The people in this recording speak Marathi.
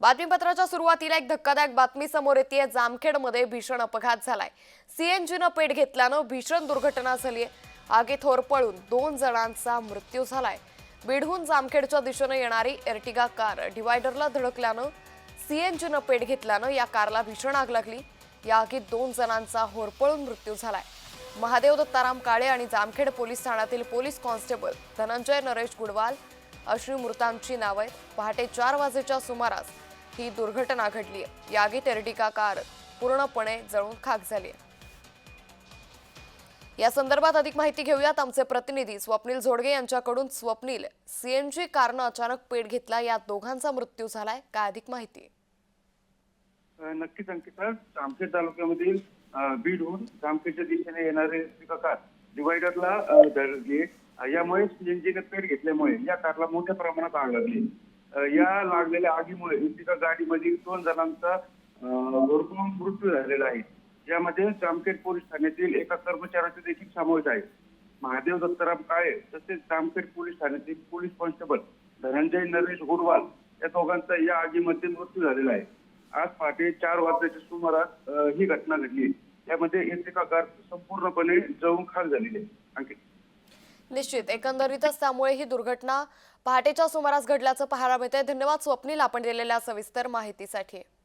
बातमीपत्राच्या सुरुवातीला एक धक्कादायक बातमी समोर येते जामखेडमध्ये भीषण अपघात झालाय. सीएनजीनं पेट घेतल्यानं भीषण दुर्घटना झाली आगीत होरपळून दोन जणांचा मृत्यू झालाय. बीडहून जामखेडच्या दिशेनं येणारी एर्टिगा कार डिवायडरला धडकल्यानं सीएनजीनं पेट घेतल्यानं या कारला भीषण आग लागली. या आगीत दोन जणांचा होरपळून मृत्यू झालाय. महादेव दत्ताराम काळे आणि जामखेड पोलीस ठाण्यातील पोलीस कॉन्स्टेबल धनंजय नरेश गुडवाल अशी मृतांची नावं आहेत. पहाटे चार वाजेच्या सुमारास ही दुर्घटना घडली आहे. या आगीत एर्टिका कार पूर्णपणे जळून खाक झाली आहे. या संदर्भात अधिक माहिती घेऊयात आमचे प्रतिनिधी स्वप्नील झोडगे यांच्याकडून. स्वप्नील सीएनजी कारनं अचानक पेट घेतला या दोघांचा मृत्यू झालाय. काय अधिक माहिती? नक्कीच अंकिता. जामखेड तालुक्यामधील बीडहून जामखेडच्या दिशेने येणारे कार डिवायडरला अ, यामुळे सीएनजीने पेट घेतल्यामुळे या कारला मोठ्या प्रमाणात आग लागली. या लागलेल्या आगीमुळे एका गाडीमधील दोन जणांचा अ, मृत्यू झालेला आहे. यामध्ये जामखेड पोलीस ठाण्यातील एका कर्मचाऱ्याचा देखील समावेश आहे. महादेव दत्ताराम काळे तसेच जामखेड पोलीस ठाण्यातील पोलीस कॉन्स्टेबल धनंजय नरेश गुरवाल या दोघांचा या आगीमध्ये मृत्यू झालेला आहे. आज पहाटे चार वाजताच्या सुमारास ही घटना घडली. यामध्ये एका कार संपूर्णपणे जळून खाक झालेली आहे. निश्चित. एकंदरीतच त्यामुळे ही दुर्घटना पहाटेच्या सुमारास घडल्याचं पाहायला मिळतंय. धन्यवाद स्वप्नील आपण दिलेल्या सविस्तर माहितीसाठी.